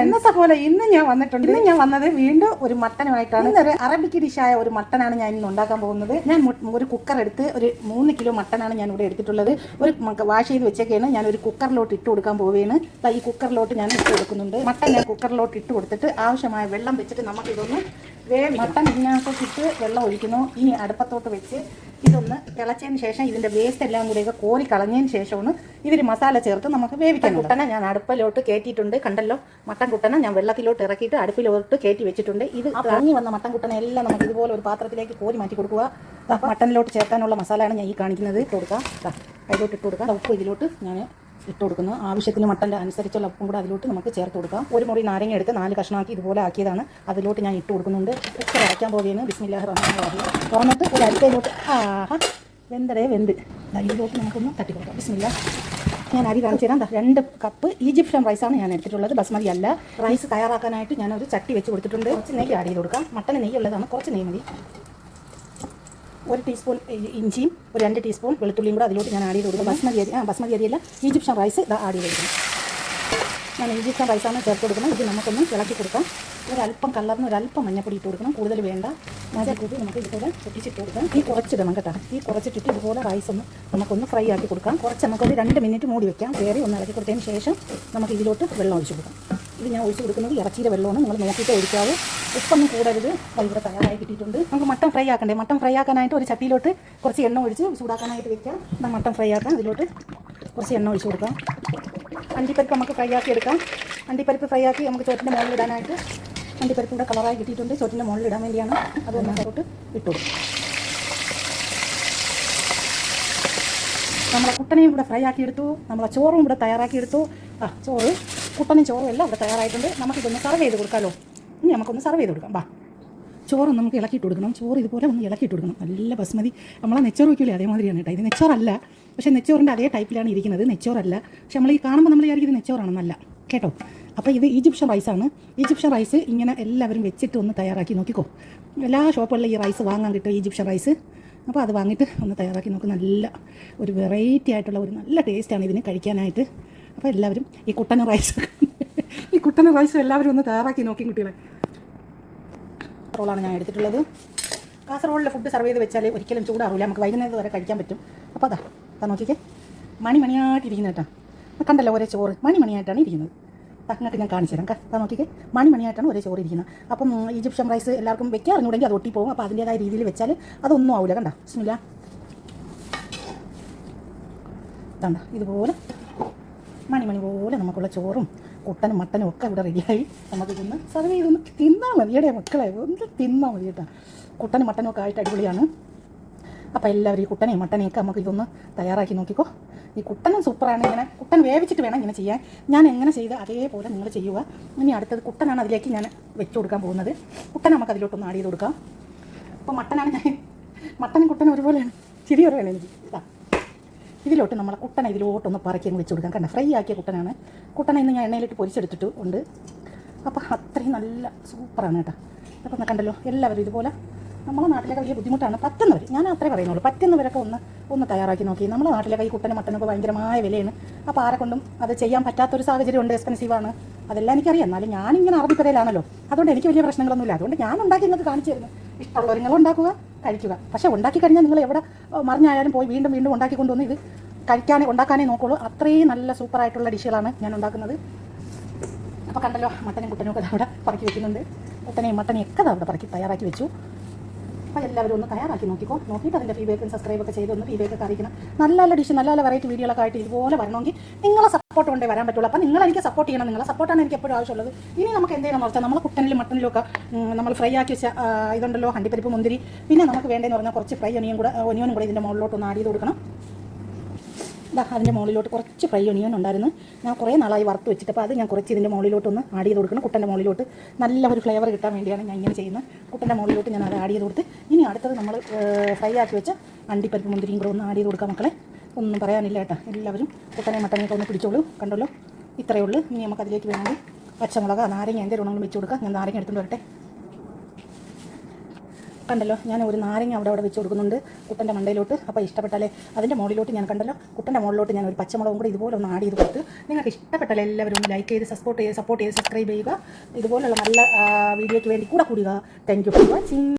എന്നത്തെ പോലെ ഇന്ന് ഞാൻ വന്നിട്ടുണ്ട്. ഇന്ന് ഞാൻ വന്നത് വീണ്ടും ഒരു മട്ടനുമായിട്ടാണ്. ഇന്നൊരു അറബിക്ക് ഡിഷായ ഒരു മട്ടനാണ് ഞാൻ ഇന്ന് ഉണ്ടാക്കാൻ പോകുന്നത്. ഞാൻ ഒരു കുക്കർ എടുത്ത് ഒരു മൂന്ന് കിലോ മട്ടനാണ് ഞാൻ ഇവിടെ എടുത്തിട്ടുള്ളത്. ഒരു വാഷ് ചെയ്ത് വെച്ചേക്കാണ്. ഞാൻ ഒരു കുക്കറിലോട്ട് ഇട്ട് കൊടുക്കാൻ പോവുകയാണ് ഈ കുക്കറിലോട്ട് ഞാൻ ഇട്ട് കൊടുക്കുന്നുണ്ട്. മട്ടൻ ഞാൻ കുക്കറിലോട്ട് ഇട്ട് കൊടുത്തിട്ട് ആവശ്യമായ വെള്ളം വെച്ചിട്ട് നമുക്ക് ഇതൊന്ന് മട്ടൻ ഇതിനകത്തോട്ട് ഇട്ട് വെള്ളം ഒഴിക്കുന്നു. ഇനി അടുപ്പത്തോട്ട് വെച്ച് ഇതൊന്ന് തിളച്ചതിന് ശേഷം ഇതിന്റെ വേസ്റ്റ് എല്ലാം കൂടെയൊക്കെ കോരി കളഞ്ഞതിന് ശേഷമാണ് ഇതിൽ മസാല ചേർത്ത് നമുക്ക് വേവിക്കാൻ കുട്ടനെ ഞാൻ അടുപ്പിലോട്ട് കയറ്റിയിട്ടുണ്ട് കണ്ടല്ലോ? മട്ടൻ കുട്ടനെ ഞാൻ വെള്ളത്തിലോട്ട് ഇറക്കിയിട്ട് അടുപ്പിലോട്ട് കയറ്റി വെച്ചിട്ടുണ്ട്. ഇത് ഇറങ്ങി വന്ന മട്ടൻ കുട്ടനെ എല്ലാം നമുക്ക് ഇതുപോലെ ഒരു പാത്രത്തിലേക്ക് കോരി മാറ്റി കൊടുക്കുക. മട്ടനിലോട്ട് ചേർക്കാനുള്ള മസാലയാണ് ഞാൻ ഈ കാണിക്കുന്നത്. ഇട്ട് കൊടുക്കുക ദാ അതിലോട്ട് ഇട്ട് കൊടുക്കുക ദാ ഉപ്പ് ഇതിലോട്ട് ഞാൻ ഇട്ട് കൊടുക്കുന്നു. ആവശ്യത്തിന് മട്ടന്റെ അനുസരിച്ചുള്ള ഉപ്പും കൂടെ അതിലോട്ട് നമുക്ക് ചേർത്ത് കൊടുക്കാം. ഒരു മുറി നാരങ്ങ എടുത്ത് നാല് കഷ്ണമാക്കി ഇതുപോലെ ആക്കിയതാണ്. അതിലോട്ട് ഞാൻ ഇട്ട് കൊടുക്കുന്നുണ്ട്. കുക്കർ അടയ്ക്കാൻ പോവുകയാണ്. ബിസ്മില്ലാഹ് റഹ്മാൻ റഹീം. തുറന്നിട്ട് ഒരു അരിക്കയിലോട്ട് ആഹാ വെന്തടേ വെന്ത്. ഇതിലോട്ട് നമുക്കൊന്ന് തട്ടി കൊടുക്കാം. ബിസ്മില്ല ഞാൻ അരി കാണിച്ചു തരാം. രണ്ട് കപ്പ് ഈജിപ്ഷ്യൻ റൈസാണ് ഞാൻ എടുത്തിട്ടുള്ളത്. ബസ്മതി അല്ല. റൈസ് തയ്യാറാക്കാനായിട്ട് ഞാനൊരു ചട്ടി വെച്ച് കൊടുത്തിട്ടുണ്ട്. കുറച്ച് നെയ്യ് ആഡ് ചെയ്ത് കൊടുക്കാം. മട്ടന് നെയ്യുള്ളതാണ് കുറച്ച് നെയ്യ് മതി. ഒരു ടീസ്പൂൺ ഇഞ്ചിയും ഒരു രണ്ട് ടീസ്പൂൺ വെളുത്തുള്ളിയും കൂടെ അതിലോട്ട് ഞാൻ ആഡ് ചെയ്ത് കൊടുക്കും. ബസ്മതി അരി ആ ബസ്മതി അരിയല്ല ഈജിപ്ഷ്യൻ റൈസ് ഇത് ആഡ് ചെയ്ത് കൊടുക്കും. ഞാൻ ഈജിപ്ഷ്യൻ റൈസാണ് ചേർത്ത് കൊടുക്കുന്നത്. ഇത് നമുക്കൊന്ന് ഇളക്കി കൊടുക്കാം. ഒരല്പം കളറിന് ഒരല്പം മഞ്ഞപ്പൊടി ഇട്ട് കൊടുക്കണം. കൂടുതൽ വേണ്ട. മഞ്ഞക്കൂട്ടി കൂട്ടി നമുക്ക് ഇതുപോലെ പൊട്ടിച്ചിട്ട് കൊടുക്കാം. ഈ കുറച്ചിടണം കേട്ടോ ഈ കുറച്ചിട്ടിട്ട് ഇതുപോലെ റൈസ് ഒന്ന് നമുക്കൊന്ന് ഫ്രൈ ആക്കി കൊടുക്കാം. കുറച്ച് നമുക്കൊരു രണ്ട് മിനിറ്റ് മൂടി വെക്കാം. കയറി ഒന്ന് ഇളക്കി കൊടുത്തതിന് ശേഷം നമുക്ക് ഇതിലോട്ട് വെള്ളം ഒഴിച്ച് കൊടുക്കാം. ഇത് ഞാൻ ഒഴിച്ച് കൊടുക്കുന്നത് ഇറച്ചിയുടെ വെള്ളമാണ്. നിങ്ങൾ നോക്കിയിട്ട് ഒഴിക്കാവൂ. ഉപ്പൊന്നും കൂടരുത്. ഇവിടെ തയ്യാറായി കിട്ടിയിട്ടുണ്ട്. നമുക്ക് മട്ടൻ ഫ്രൈ ആക്കണ്ടേ? മട്ടൻ ഫ്രൈ ആക്കാനായിട്ട് ഒരു ചട്ടിയിലോട്ട് കുറച്ച് എണ്ണ ഒഴിച്ച് ചൂടാക്കാനായിട്ട് വെക്കാം. എന്നാൽ മട്ടൻ ഫ്രൈ ആക്കാം. ഇതിലോട്ട് കുറച്ച് എണ്ണ ഒഴിച്ച് കൊടുക്കാം. അണ്ടിപ്പരിപ്പ് നമുക്ക് ഫ്രൈ ആക്കി എടുക്കാം. അണ്ടിപ്പരിപ്പ് ഫ്രൈ ആക്കി നമുക്ക് ചോറ്റിന്റെ മുകളിൽ ഇടാനായിട്ട് അണ്ടിപ്പരിപ്പ് ഇവിടെ കളറായി കിട്ടിയിട്ടുണ്ട്. ചോറ്റിന്റെ മുകളിൽ ഇടാൻ വേണ്ടിയാണ് അത് അങ്ങോട്ട് ഇട്ടു നമ്മളെ കുട്ടനെയും ഇവിടെ ഫ്രൈ ആക്കിയെടുത്തു നമ്മളെ ചോറും ഇവിടെ തയ്യാറാക്കിയെടുത്തു ആ ചോറ് കുട്ടനും ചോറും എല്ലാം ഇവിടെ തയ്യാറായിട്ടുണ്ട്. നമുക്കിതൊന്ന് സർവ് ചെയ്ത് കൊടുക്കാമല്ലോ ഇനി നമുക്കൊന്ന് സർവ് ചെയ്ത് കൊടുക്കാം. വാ. ചോറൊന്ന് നമുക്ക് ഇളക്കിയിട്ട് കൊടുക്കണം. ചോറ് ഇതുപോലെ ഒന്ന് ഇളക്കിയിട്ട് കൊടുക്കണം. നല്ല ബസ്മതി. നമ്മളെ നെച്ചോറ് വയ്ക്കില്ലേ അതേമാതിരിയാണ് കേട്ടോ. ഇത് നെച്ചോറല്ല. പക്ഷേ നെച്ചോറിന്റെ അതേ ടൈപ്പിലാണ് ഇരിക്കുന്നത്. നെച്ചോറല്ല. പക്ഷെ നമ്മൾ ഈ കാണുമ്പോൾ നമ്മൾ വിചാരിക്കും ഇത് നെച്ചോറാണെന്നല്ല. കേട്ടോ? അപ്പോൾ ഇത് ഈജിപ്ഷ്യൻ റൈസാണ് ഈജിപ്ഷ്യൻ റൈസ് ഇങ്ങനെ എല്ലാവരും വെച്ചിട്ട് ഒന്ന് തയ്യാറാക്കി നോക്കിക്കോ. എല്ലാ ഷോപ്പുകളിലും ഈ റൈസ് വാങ്ങാൻ കിട്ടും ഈജിപ്ഷ്യൻ റൈസ് അപ്പോൾ അത് വാങ്ങിയിട്ട് ഒന്ന് തയ്യാറാക്കി നോക്കും. നല്ല ഒരു വെറൈറ്റി ആയിട്ടുള്ള ഒരു നല്ല ടേസ്റ്റാണ് ഇതിന് കഴിക്കാനായിട്ട്. അപ്പോൾ എല്ലാവരും ഈ കുട്ടന റൈസ് ഈ കുട്ടന റൈസ് എല്ലാവരും ഒന്ന് തയ്യാറാക്കി നോക്കി കുട്ടികളെ. റോളാണ് ഞാൻ എടുത്തിട്ടുള്ളത്. കാസർഗോഡിലെ ഫുഡ് സർവ് ചെയ്ത് വെച്ചാൽ ഒരിക്കലും ചൂടാറില്ല നമുക്ക് വൈകുന്നേരം വരെ കഴിക്കാൻ പറ്റും. അപ്പോൾ അതാ അതാ നോക്കിക്കേ. മണി മണിയായിട്ട് ഇരിക്കുന്നത് കേട്ടോ. കണ്ടല്ലോ ഒരേ ചോറ്. മണി മണിയായിട്ടാണ് ഇരിക്കുന്നത്. അങ്ങോട്ട് ഞാൻ കാണിച്ചു തരാം. അതാ നോക്കിക്കേ. മണി മണിയായിട്ടാണ് ഒരേ ചോറ് ഇരിക്കുന്നത്. അപ്പം ഈജിപ്ഷ്യൻ റൈസ് എല്ലാവർക്കും വെക്കാൻ അറിഞ്ഞുകൂടെങ്കിൽ അത് ഒട്ടിപ്പോകും. അപ്പോൾ അതിന്റേതായ രീതിയിൽ വെച്ചാൽ അതൊന്നും ആവില്ല കണ്ട? ബിസ്മില്ല. കണ്ട? ഇതുപോലെ മണി മണി പോലെ നമുക്കുള്ള ചോറും കുട്ടനും മട്ടനും ഒക്കെ ഇവിടെ റെഡിയായി നമുക്കിതൊന്ന് സർവ് ചെയ്തൊന്ന് തിന്നാൽ മതി. എടേ മക്കളെ ഒന്ന് തിന്നാൽ മതി കേട്ടോ. കുട്ടനും മട്ടനും ഒക്കെ ആയിട്ട് അടിപൊളിയാണ്. അപ്പോൾ എല്ലാവരും ഈ കുട്ടനെയും മട്ടനെയും ഒക്കെ നമുക്ക് ഇതൊന്ന് തയ്യാറാക്കി നോക്കിക്കോ. ഈ കുട്ടനും സൂപ്പറാണ് ഇങ്ങനെ. കുട്ടൻ വേവിച്ചിട്ട് വേണം ഇങ്ങനെ ചെയ്യാൻ. ഞാൻ എങ്ങനെ ചെയ്ത് അതേപോലെ നിങ്ങൾ ചെയ്യുക. ഇനി അടുത്തത് കുട്ടനാണ് അതിലേക്ക് ഞാൻ വെച്ചു കൊടുക്കാൻ പോകുന്നത്. കുട്ടൻ നമുക്ക് അതിലോട്ടൊന്ന് ആഡ് ചെയ്ത് കൊടുക്കാം. അപ്പോൾ മട്ടനാണ് ഞാൻ മട്ടനും കുട്ടനും ഒരുപോലെയാണ്. ചിരി പറയുകയാണ് എനിക്ക്. ഇതിലോട്ട് നമ്മൾ കുട്ടനെ പറക്കി അങ്ങ് വെച്ച് കൊടുക്കാം. കണ്ട? ഫ്രൈ ആക്കിയ കുട്ടനാണ്. കുട്ടനെ ഇന്ന് ഞാൻ എണ്ണയിലിട്ട് പൊരിച്ചെടുത്തിട്ട് ഉണ്ട്. അപ്പോൾ അത്രയും നല്ല സൂപ്പറാണ് കേട്ടോ. അപ്പോൾ കണ്ടല്ലോ എല്ലാവരും ഇതുപോലെ നമ്മളെ നാട്ടിലൊക്കെ വലിയ ബുദ്ധിമുട്ടാണ്. പറ്റുന്നവർ ഞാൻ അത്രേ പറയുന്നുള്ളൂ. പറ്റുന്നവരൊക്കെ ഒന്ന് ഒന്ന് തയ്യാറാക്കി നോക്കി. നമ്മളെ നാട്ടിലൊക്കെ ഈ കുട്ടനും മട്ടനൊക്കെ ഭയങ്കരമായ വിലയാണ്. അപ്പോൾ ആരെ കൊണ്ടും അത് ചെയ്യാൻ പറ്റാത്തൊരു സാഹചര്യം ഉണ്ട് എക്സ്പെൻസീവാണ്. അതെല്ലാം എനിക്കറിയാം. എന്നാലും ഞാനിങ്ങനെ അറബിക്കരയിലാണല്ലോ അതുകൊണ്ട് എനിക്ക് വലിയ പ്രശ്നങ്ങളൊന്നുമില്ല. അതുകൊണ്ട് ഞാൻ ഉണ്ടാക്കി നിങ്ങൾക്ക് കാണിച്ചു തരുന്നു. ഉണ്ടാക്കുക. കഴിക്കുക. പക്ഷേ ഉണ്ടാക്കി കഴിഞ്ഞാൽ നിങ്ങൾ എവിടെ മറിഞ്ഞായാലും പോയി വീണ്ടും വീണ്ടും ഉണ്ടാക്കി ഇത് കഴിക്കാനേ ഉണ്ടാക്കാനേ നോക്കുള്ളൂ. അത്രയും നല്ല സൂപ്പർ ആയിട്ടുള്ള ഡിഷുകളാണ് ഞാൻ ഉണ്ടാക്കുന്നത്. അപ്പോൾ കണ്ടല്ലോ മട്ടനും കുട്ടനും ഒക്കെ അവിടെ പറക്കി വെക്കുന്നുണ്ട്. കുട്ടനെയും മട്ടനെയും ഒക്കെ അവിടെ പറക്കി തയ്യാറാക്കി വെച്ചു. അപ്പോൾ എല്ലാവരും ഒന്ന് തയ്യാറാക്കി നോക്കിക്കോ. നോക്കിയിട്ട് അതിന്റെ ഫീഡ്ബാക്കും സബ്സ്ക്രൈബ് ഒക്കെ ചെയ്ത് ഒന്ന് ഫീഡ്ബാക്ക് ഒക്കെ അറിയിക്കണം. നല്ല നല്ല ഡിഷ് നല്ല നല്ല വെറൈറ്റി വീഡിയോകളൊക്കെ ആയിട്ട് ഇതുപോലെ വരണമെങ്കിൽ നിങ്ങളെ സപ്പോർട്ട് കൊണ്ടേ വരാൻ പറ്റുള്ളൂ. അപ്പോൾ നിങ്ങൾ എനിക്ക് സപ്പോർട്ട് ചെയ്യണം. നിങ്ങളെ സപ്പോർട്ടാണ് എനിക്ക് എപ്പോഴും ആവശ്യമുള്ളത്. ഇനി നമുക്ക് എന്ത് ചെയ്യണമെന്ന് വെച്ചാൽ നമ്മൾ കുട്ടനിലും മട്ടനിലും ഒക്കെ നമ്മൾ ഫ്രൈ ആക്കി വെച്ച ഇതുണ്ടല്ലോ ഹണ്ടിപ്പരിപ്പ് മുന്തിരി. പിന്നെ നമുക്ക് വേണ്ടതെന്ന് പറഞ്ഞാൽ കുറച്ച് ഫ്രൈ ഒനിയൻ കൂടെ ഒനിയനും കൂടെ ഇതിന്റെ മുകളിലോട്ട് ഒന്ന് ആഡ് ചെയ്ത് കൊടുക്കണം. ഇതാ അതിന്റെ മുകളിലോട്ട് കുറച്ച് ഫ്രൈ ഒണിയൻ ഉണ്ടായിരുന്നു. ഞാൻ കുറേ നാളായി വറുത്ത് വെച്ചിട്ട് അപ്പോൾ അത് ഞാൻ കുറച്ച് ഇതിന്റെ മുകളിലോട്ടൊന്ന് ആഡ് ചെയ്ത് കൊടുക്കണം. കുട്ടന്റെ മുകളിലോട്ട്. നല്ല ഒരു ഫ്ലേവർ കിട്ടാൻ വേണ്ടിയാണ് ഞാൻ ഇങ്ങനെ ചെയ്യുന്നത്. കുട്ടന്റെ മുകളിലോട്ട് ഞാൻ അത് ആഡ് ചെയ്ത് കൊടുത്ത് ഇനി അടുത്തത് നമ്മൾ ഫ്രൈ ആക്കി വെച്ച അണ്ടിപ്പരിപ്പ് മുന്തിരിയും കൂടെ ഒന്ന് ആഡ് ചെയ്ത് കൊടുക്കാം മക്കളെ. ഒന്നും പറയാനില്ല കേട്ടോ. എല്ലാവരും കുട്ടനെ മട്ടനെയൊക്കെ ഒന്ന് പിടിച്ചോളൂ. കണ്ടല്ലോ? ഇത്രയേ ഉള്ളൂ. ഇനി നമുക്ക് അതിലേക്ക് വേണമെങ്കിൽ പച്ചമുളക് നാരങ്ങ എന്റെ ഗുണങ്ങളും വെച്ച് കൊടുക്കാം. ഞാൻ നാരങ്ങ എടുത്തുകൊണ്ട് വരട്ടെ. കണ്ടല്ലോ? ഞാൻ ഒരു നാരങ്ങ അവിടെ അവിടെ വെച്ച് കൊടുക്കുന്നുണ്ട് കുട്ടന്റെ മണ്ടയിലോട്ട്. അപ്പോൾ ഇഷ്ടപ്പെട്ടാലേ അതിന്റെ മുകളിലോട്ട് ഞാൻ കണ്ടല്ലോ? കുട്ടന്റെ മുകളിലോട്ട് ഞാൻ ഒരു പച്ചമുളകും കൂടി ഇതുപോലെ ഒന്ന് ആഡ് ചെയ്ത് കൊടുത്ത് നിങ്ങൾക്ക് ഇഷ്ടപ്പെട്ടാലേ എല്ലാവരും ഒന്ന് ലൈക്ക് ചെയ്ത് സപ്പോർട്ട് ചെയ്ത് സപ്പോർട്ട് ചെയ്ത് സബ്സ്ക്രൈബ് ചെയ്യുക. ഇതുപോലുള്ള നല്ല വീഡിയോയ്ക്ക് വേണ്ടി കൂടെ കൂടുക. Thank you for watching